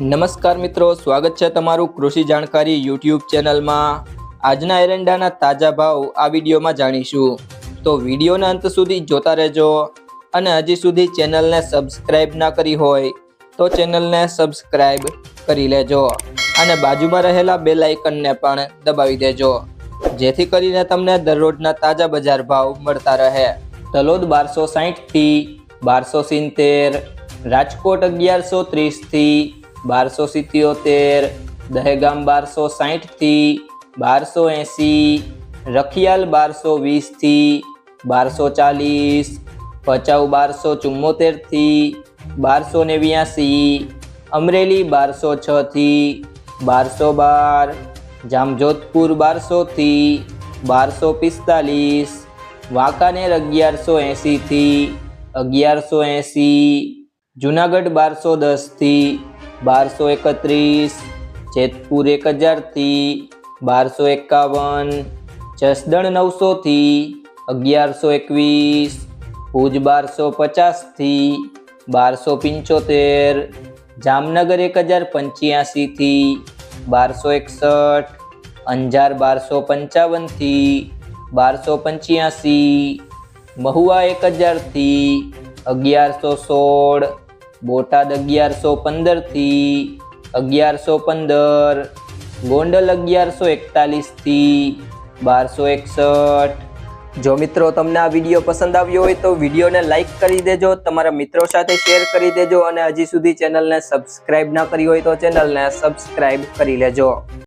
નમસ્કાર મિત્રો, સ્વાગત છે તમારું કૃષિ જાણકારી યુટ્યુબ ચેનલમાં. આજના એરંડાના તાજા ભાવ આ વિડીયોમાં જાણીશું. તો વિડીયોના અંત સુધી જોતા રહેજો અને હજી સુધી ચેનલને સબસ્ક્રાઇબ ના કરી હોય તો ચેનલને સબસ્ક્રાઇબ કરી લેજો અને બાજુમાં રહેલા બે લાઇકનને પણ દબાવી દેજો. જેથી કરીને તમને દરરોજના તાજા બજાર ભાવ મળતા રહે. તલોદ બારસો સાહીઠથી બારસો સિત્તેર, રાજકોટ અગિયારસો ત્રીસથી બારસો સિત્યોતેર દહેગામ બારસો સાહીઠથી બારસો એંસી રખિયાલ બારસો વીસથી બારસો ચાલીસ ભચાઉ બારસો ચુમ્મોતેરથી બારસો નેવ્યાસી અમરેલી બારસો છથી બારસો બાર જામજોધપુર બારસોથી બારસો પિસ્તાલીસ વાંકાનેર અગિયારસો એંસીથી અગિયારસો એંસી જુનાગઢ બારસો દસથી બારસો એકત્રીસ, જેતપુર એક હજારથી, બારસો એકાવન, જસદણ નવસોથી, અગિયારસો એકવીસ, ભુજ બારસો પચાસથી, બારસો પંચોતેર, જામનગર એક હજાર પંચ્યાસીથી, બારસો એકસઠ, અંજાર બારસો પંચાવનથી, બારસો પંચ્યાસી, મહુવા એક હજારથી, અગિયારસો સોળ બોટાદ અગિયારસો પંદરથી અગિયારસો પંદર, ગોંડલ અગિયારસો એકતાલીસથી બારસો એકસઠ. જો મિત્રો તમને આ વીડિયો પસંદ આવ્યો હોય તો વિડીયોને લાઇક કરી દેજો, તમારા મિત્રો સાથે શેર કરી દેજો અને હજી સુધી ચેનલને સબસ્ક્રાઇબ ના કરી હોય તો ચેનલને સબસ્ક્રાઇબ કરી લેજો.